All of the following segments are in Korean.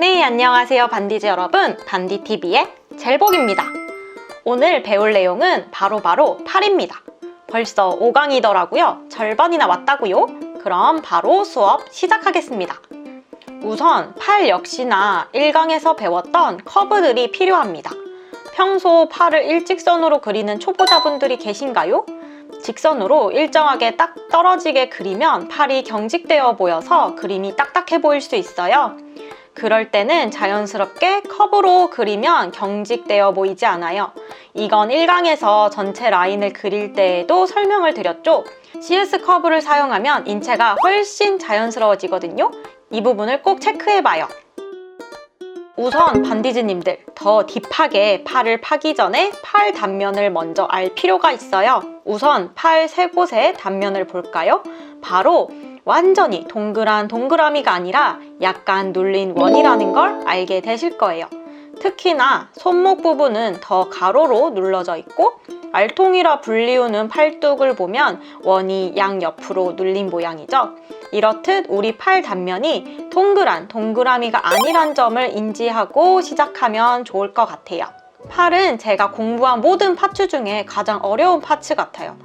네, 안녕하세요, 반디즈 여러분. 반디TV의 젤복입니다. 오늘 배울 내용은 바로바로 팔입니다. 벌써 5강이더라고요. 절반이나 왔다고요? 그럼 바로 수업 시작하겠습니다. 우선 팔 역시나 1강에서 배웠던 커브들이 필요합니다. 평소 팔을 일직선으로 그리는 초보자분들이 계신가요? 직선으로 일정하게 딱 떨어지게 그리면 팔이 경직되어 보여서 그림이 딱딱해 보일 수 있어요. 그럴 때는 자연스럽게 컵으로 그리면 경직되어 보이지 않아요. 이건 1강에서 전체 라인을 그릴 때에도 설명을 드렸죠. CS 커브를 사용하면 인체가 훨씬 자연스러워지거든요. 이 부분을 꼭 체크해봐요. 우선 반디즈님들 더 딥하게 팔을 파기 전에 팔 단면을 먼저 알 필요가 있어요. 우선 팔 세 곳의 단면을 볼까요? 바로 완전히 동그란 동그라미가 아니라 약간 눌린 원이라는 걸 알게 되실 거예요. 특히나 손목 부분은 더 가로로 눌러져 있고 알통이라 불리우는 팔뚝을 보면 원이 양옆으로 눌린 모양이죠. 이렇듯 우리 팔 단면이 동그란 동그라미가 아니란 점을 인지하고 시작하면 좋을 것 같아요. 팔은 제가 공부한 모든 파츠 중에 가장 어려운 파츠 같아요.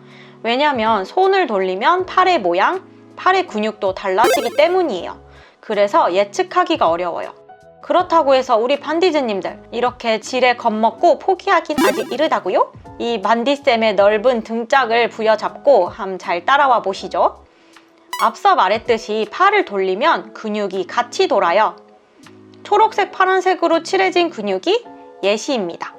왜냐면 손을 돌리면 팔의 모양, 팔의 근육도 달라지기 때문이에요. 그래서 예측하기가 어려워요. 그렇다고 해서 우리 반디즈님들 이렇게 질에 겁먹고 포기하긴 아직 이르다고요? 이 반디쌤의 넓은 등짝을 부여잡고 함 잘 따라와 보시죠. 앞서 말했듯이 팔을 돌리면 근육이 같이 돌아요. 초록색, 파란색으로 칠해진 근육이 예시입니다.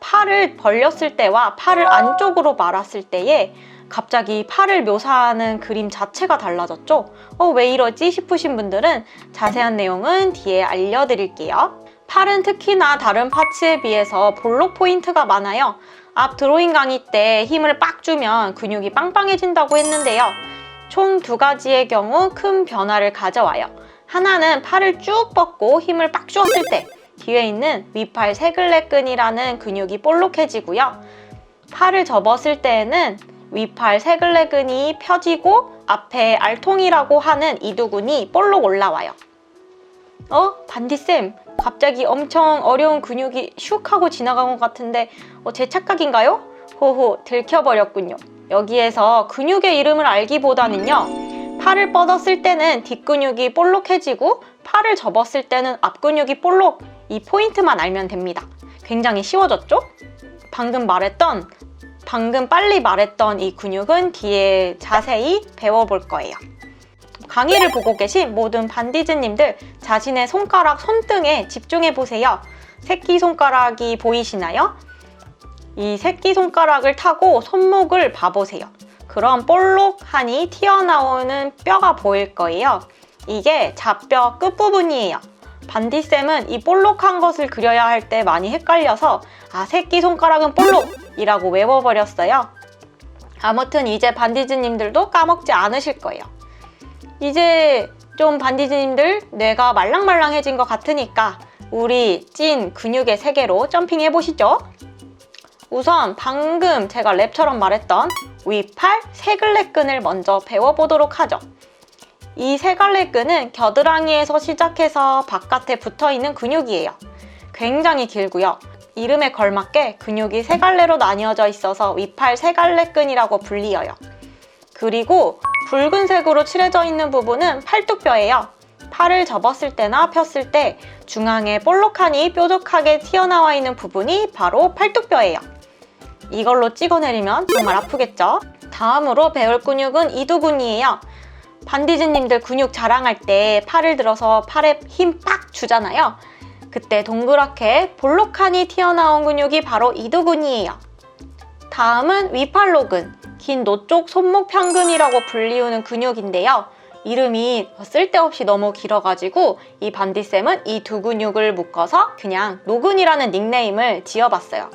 팔을 벌렸을 때와 팔을 안쪽으로 말았을 때에 갑자기 팔을 묘사하는 그림 자체가 달라졌죠? 어, 왜 이러지 싶으신 분들은 자세한 내용은 뒤에 알려드릴게요. 팔은 특히나 다른 파츠에 비해서 볼록 포인트가 많아요. 앞 드로잉 강의 때 힘을 빡 주면 근육이 빵빵해진다고 했는데요. 총 두 가지의 경우 큰 변화를 가져와요. 하나는 팔을 쭉 뻗고 힘을 빡 주었을 때 뒤에 있는 위팔 세글레근이라는 근육이 볼록해지고요. 팔을 접었을 때에는 위팔 세글레근이 펴지고 앞에 알통이라고 하는 이두근이 볼록 올라와요. 어? 반디쌤, 갑자기 엄청 어려운 근육이 슉 하고 지나간 것 같은데 어, 제 착각인가요? 호호, 들켜버렸군요. 여기에서 근육의 이름을 알기보다는요. 팔을 뻗었을 때는 뒷근육이 볼록해지고 팔을 접었을 때는 앞근육이 볼록 이 포인트만 알면 됩니다. 굉장히 쉬워졌죠? 방금 말했던 방금 빨리 말했던 이 근육은 뒤에 자세히 배워볼 거예요. 강의를 보고 계신 모든 반디즈님들 자신의 손가락 손등에 집중해 보세요. 새끼손가락이 보이시나요? 이 새끼손가락을 타고 손목을 봐보세요. 그럼 볼록하니 튀어나오는 뼈가 보일 거예요. 이게 좌뼈 끝부분이에요. 반디쌤은 이 볼록한 것을 그려야 할 때 많이 헷갈려서 아 새끼손가락은 볼록이라고 외워버렸어요. 아무튼 이제 반디즈님들도 까먹지 않으실 거예요. 이제 좀 반디즈님들 뇌가 말랑말랑해진 것 같으니까 우리 찐 근육의 세계로 점핑해 보시죠. 우선 방금 제가 랩처럼 말했던 위팔 세글레끈을 먼저 배워보도록 하죠. 이 세 갈래 끈은 겨드랑이에서 시작해서 바깥에 붙어 있는 근육이에요. 굉장히 길고요. 이름에 걸맞게 근육이 세 갈래로 나뉘어져 있어서 위팔 세 갈래 끈이라고 불리어요. 그리고 붉은색으로 칠해져 있는 부분은 팔뚝뼈예요. 팔을 접었을 때나 폈을 때 중앙에 볼록하니 뾰족하게 튀어나와 있는 부분이 바로 팔뚝뼈예요. 이걸로 찍어내리면 정말 아프겠죠? 다음으로 배울 근육은 이두근이에요. 반디즈님들 근육 자랑할 때 팔을 들어서 팔에 힘 빡 주잖아요. 그때 동그랗게 볼록하니 튀어나온 근육이 바로 이두근이에요. 다음은 위팔로근, 긴 노쪽 손목 평근이라고 불리우는 근육인데요. 이름이 쓸데없이 너무 길어가지고 이 반디쌤은 이 두 근육을 묶어서 그냥 노근이라는 닉네임을 지어봤어요.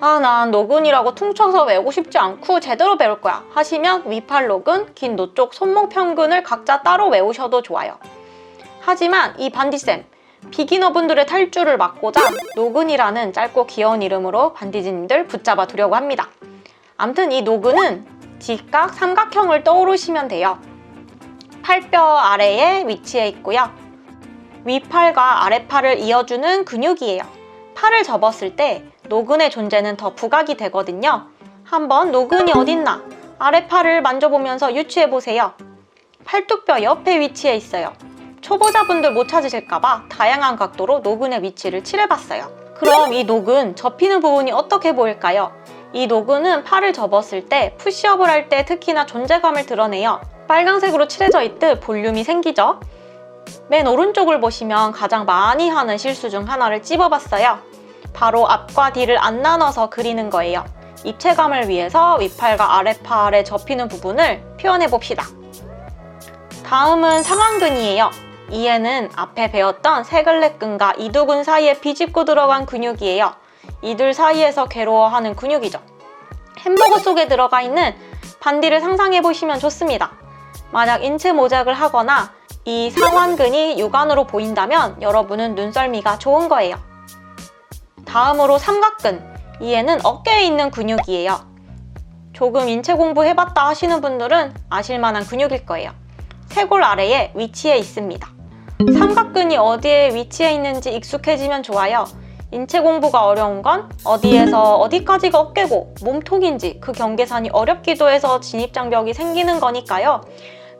아, 난 노근이라고 퉁쳐서 외우고 싶지 않고 제대로 배울 거야 하시면 위팔 로근, 긴 노쪽 손목 평근을 각자 따로 외우셔도 좋아요. 하지만 이 반디쌤, 비기너분들의 탈주를 막고자 노근이라는 짧고 귀여운 이름으로 반디즈님들 붙잡아 두려고 합니다. 암튼 이 노근은 직각 삼각형을 떠오르시면 돼요. 팔뼈 아래에 위치해 있고요. 위팔과 아래팔을 이어주는 근육이에요. 팔을 접었을 때 노근의 존재는 더 부각이 되거든요. 한번 노근이 어딨나? 아래팔을 만져보면서 유추해보세요. 팔뚝뼈 옆에 위치해 있어요. 초보자분들 못 찾으실까봐 다양한 각도로 노근의 위치를 칠해봤어요. 그럼 이 노근 접히는 부분이 어떻게 보일까요? 이 노근은 팔을 접었을 때 푸시업을 할 때 특히나 존재감을 드러내요. 빨간색으로 칠해져 있듯 볼륨이 생기죠? 맨 오른쪽을 보시면 가장 많이 하는 실수 중 하나를 찝어봤어요. 바로 앞과 뒤를 안 나눠서 그리는 거예요. 입체감을 위해서 윗팔과 아래팔에 접히는 부분을 표현해 봅시다. 다음은 상완근이에요. 이에는 앞에 배웠던 세글레근과 이두근 사이에 비집고 들어간 근육이에요. 이들 사이에서 괴로워하는 근육이죠. 햄버거 속에 들어가 있는 반디를 상상해 보시면 좋습니다. 만약 인체 모작을 하거나 이 상완근이 육안으로 보인다면 여러분은 눈썰미가 좋은 거예요. 다음으로 삼각근. 이에는 어깨에 있는 근육이에요. 조금 인체 공부 해봤다 하시는 분들은 아실만한 근육일 거예요. 쇄골 아래에 위치해 있습니다. 삼각근이 어디에 위치해 있는지 익숙해지면 좋아요. 인체 공부가 어려운 건 어디에서 어디까지가 어깨고 몸통인지 그 경계선이 어렵기도 해서 진입장벽이 생기는 거니까요.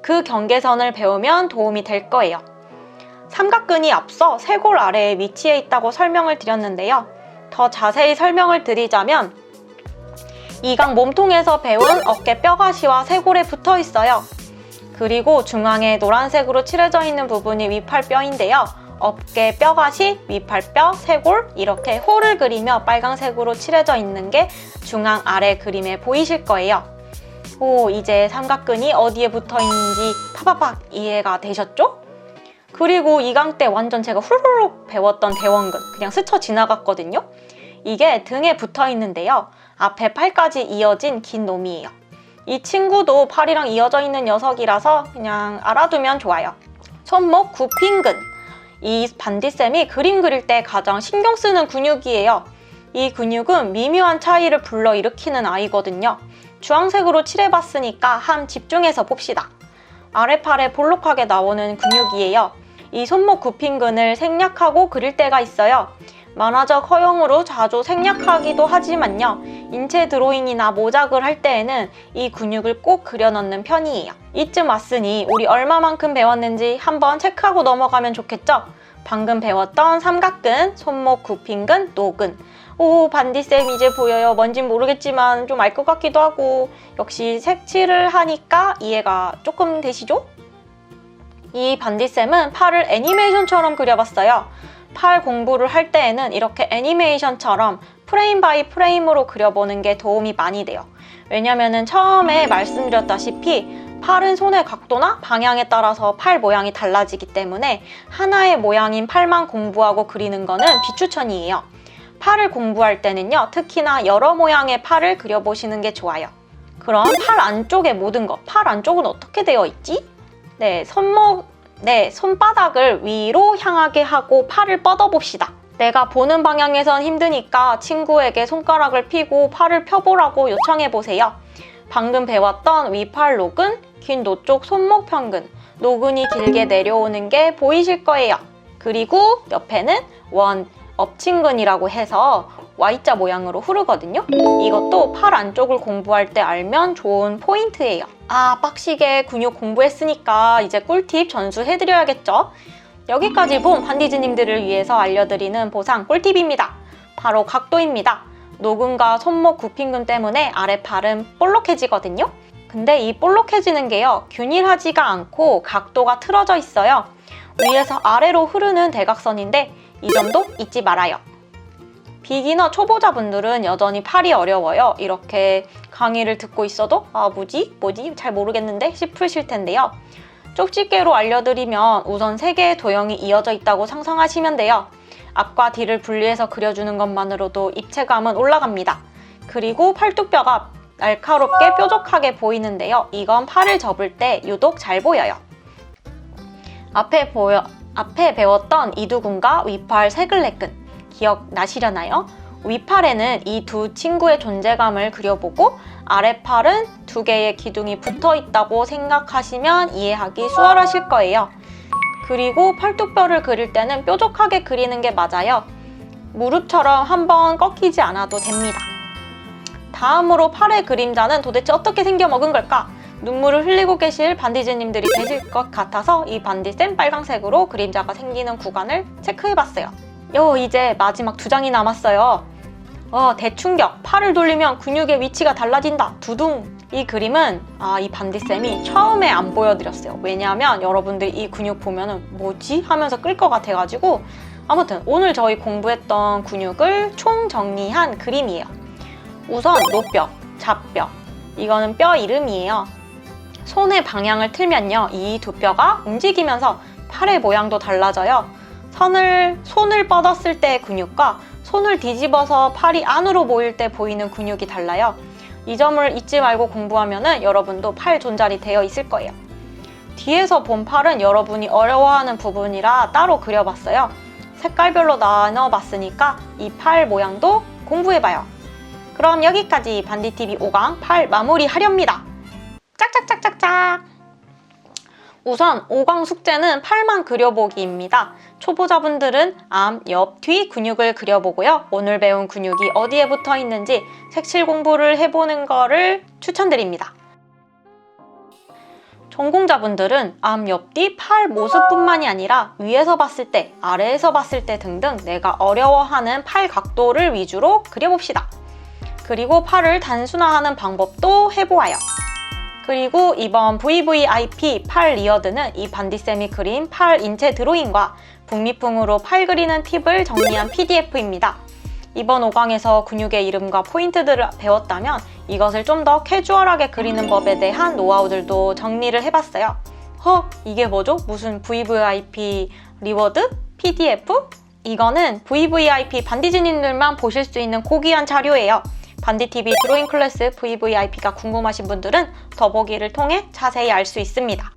그 경계선을 배우면 도움이 될 거예요. 삼각근이 앞서 쇄골 아래에 위치해 있다고 설명을 드렸는데요. 더 자세히 설명을 드리자면 이강 몸통에서 배운 어깨 뼈가시와 쇄골에 붙어 있어요. 그리고 중앙에 노란색으로 칠해져 있는 부분이 위팔뼈인데요. 어깨 뼈가시, 위팔뼈, 쇄골 이렇게 홀을 그리며 빨강색으로 칠해져 있는 게 중앙 아래 그림에 보이실 거예요. 오, 이제 삼각근이 어디에 붙어 있는지 파파팍 이해가 되셨죠? 그리고 이강 때 완전 제가 후루룩 배웠던 대원근 그냥 스쳐 지나갔거든요. 이게 등에 붙어 있는데요. 앞에 팔까지 이어진 긴 놈이에요. 이 친구도 팔이랑 이어져 있는 녀석이라서 그냥 알아두면 좋아요. 손목 굽힌근. 이 반디쌤이 그림 그릴 때 가장 신경 쓰는 근육이에요. 이 근육은 미묘한 차이를 불러일으키는 아이거든요. 주황색으로 칠해봤으니까 함 집중해서 봅시다. 아래팔에 볼록하게 나오는 근육이에요. 이 손목 굽힌근을 생략하고 그릴 때가 있어요. 만화적 허용으로 자주 생략하기도 하지만요. 인체 드로잉이나 모작을 할 때에는 이 근육을 꼭 그려넣는 편이에요. 이쯤 왔으니 우리 얼마만큼 배웠는지 한번 체크하고 넘어가면 좋겠죠? 방금 배웠던 삼각근, 손목 굽힌근, 노근. 오, 반디쌤 이제 보여요. 뭔진 모르겠지만 좀 알 것 같기도 하고. 역시 색칠을 하니까 이해가 조금 되시죠? 이 반디쌤은 팔을 애니메이션처럼 그려봤어요. 팔 공부를 할 때에는 이렇게 애니메이션처럼 프레임 바이 프레임으로 그려보는 게 도움이 많이 돼요. 왜냐면은 처음에 말씀드렸다시피 팔은 손의 각도나 방향에 따라서 팔 모양이 달라지기 때문에 하나의 모양인 팔만 공부하고 그리는 거는 비추천이에요. 팔을 공부할 때는요, 특히나 여러 모양의 팔을 그려보시는 게 좋아요. 그럼 팔 안쪽의 모든 것, 팔 안쪽은 어떻게 되어 있지? 네, 손목, 네, 손바닥을 위로 향하게 하고 팔을 뻗어봅시다. 내가 보는 방향에선 힘드니까 친구에게 손가락을 펴고 팔을 펴보라고 요청해보세요. 방금 배웠던 위팔 노근, 긴 노쪽 손목 평근, 노근이 길게 내려오는 게 보이실 거예요. 그리고 옆에는 원, 엎친근이라고 해서 Y자 모양으로 흐르거든요. 이것도 팔 안쪽을 공부할 때 알면 좋은 포인트예요. 아, 빡시게 근육 공부했으니까 이제 꿀팁 전수해드려야겠죠? 여기까지 본 반디즈님들을 위해서 알려드리는 보상 꿀팁입니다. 바로 각도입니다. 노근과 손목 굽힌근 때문에 아래팔은 볼록해지거든요. 근데 이 볼록해지는 게요, 균일하지가 않고 각도가 틀어져 있어요. 위에서 아래로 흐르는 대각선인데 이 점도 잊지 말아요. 비기너 초보자분들은 여전히 팔이 어려워요. 이렇게 강의를 듣고 있어도 아 뭐지? 뭐지? 잘 모르겠는데 싶으실 텐데요. 쪽집게로 알려드리면 우선 세 개의 도형이 이어져 있다고 상상하시면 돼요. 앞과 뒤를 분리해서 그려주는 것만으로도 입체감은 올라갑니다. 그리고 팔뚝뼈가 날카롭게 뾰족하게 보이는데요. 이건 팔을 접을 때 유독 잘 보여요. 앞에 보여 앞에 배웠던 이두근과 위팔 세글레근 기억 나시려나요? 위팔에는 이 두 친구의 존재감을 그려보고 아래팔은 두 개의 기둥이 붙어 있다고 생각하시면 이해하기 수월하실 거예요. 그리고 팔뚝뼈를 그릴 때는 뾰족하게 그리는 게 맞아요. 무릎처럼 한번 꺾이지 않아도 됩니다. 다음으로 팔의 그림자는 도대체 어떻게 생겨 먹은 걸까? 눈물을 흘리고 계실 반디즈님들이 계실 것 같아서 이 반디쌤 빨강색으로 그림자가 생기는 구간을 체크해봤어요. 요 이제 마지막 두 장이 남았어요. 어, 대충격. 팔을 돌리면 근육의 위치가 달라진다. 두둥. 이 그림은 아, 이 반디쌤이 처음에 안 보여드렸어요. 왜냐하면 여러분들 이 근육 보면은 뭐지? 하면서 끌 것 같아가지고 아무튼 오늘 저희 공부했던 근육을 총 정리한 그림이에요. 우선 노뼈, 잡뼈. 이거는 뼈 이름이에요. 손의 방향을 틀면요. 이 두 뼈가 움직이면서 팔의 모양도 달라져요. 선을, 손을 뻗었을 때의 근육과 손을 뒤집어서 팔이 안으로 모일 때 보이는 근육이 달라요. 이 점을 잊지 말고 공부하면 여러분도 팔 존잘이 되어 있을 거예요. 뒤에서 본 팔은 여러분이 어려워하는 부분이라 따로 그려봤어요. 색깔별로 나눠봤으니까 이 팔 모양도 공부해봐요. 그럼 여기까지 반디TV 5강 팔 마무리 하렵니다. 짝짝짝짝짝! 우선 5강 숙제는 팔만 그려보기입니다. 초보자분들은 앞, 옆, 뒤 근육을 그려보고요. 오늘 배운 근육이 어디에 붙어 있는지 색칠 공부를 해보는 거를 추천드립니다. 전공자분들은 앞, 옆, 뒤, 팔 모습뿐만이 아니라 위에서 봤을 때, 아래에서 봤을 때 등등 내가 어려워하는 팔 각도를 위주로 그려봅시다. 그리고 팔을 단순화하는 방법도 해보아요. 그리고 이번 VVIP 팔 리어드는 이 반디쌤이 그린 팔 인체 드로잉과 북미풍으로 팔 그리는 팁을 정리한 PDF입니다. 이번 5강에서 근육의 이름과 포인트들을 배웠다면 이것을 좀 더 캐주얼하게 그리는 법에 대한 노하우들도 정리를 해봤어요. 허, 이게 뭐죠? 무슨 VVIP 리워드? PDF? 이거는 VVIP 반디즈님들만 보실 수 있는 고귀한 자료예요. 반디TV 드로잉 클래스 VVIP가 궁금하신 분들은 더보기를 통해 자세히 알 수 있습니다.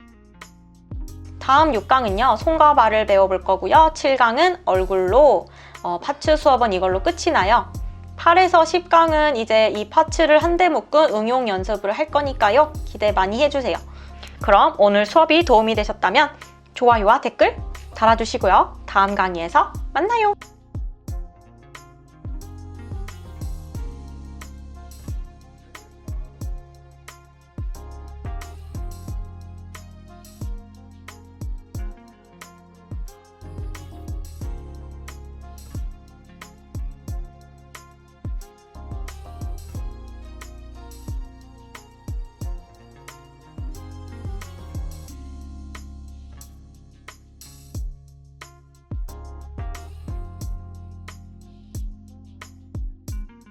다음 6강은요, 손과 발을 배워볼 거고요. 7강은 얼굴로, 어, 파츠 수업은 이걸로 끝이 나요. 8에서 10강은 이제 이 파츠를 한데 묶은 응용 연습을 할 거니까요. 기대 많이 해주세요. 그럼 오늘 수업이 도움이 되셨다면 좋아요와 댓글 달아주시고요. 다음 강의에서 만나요.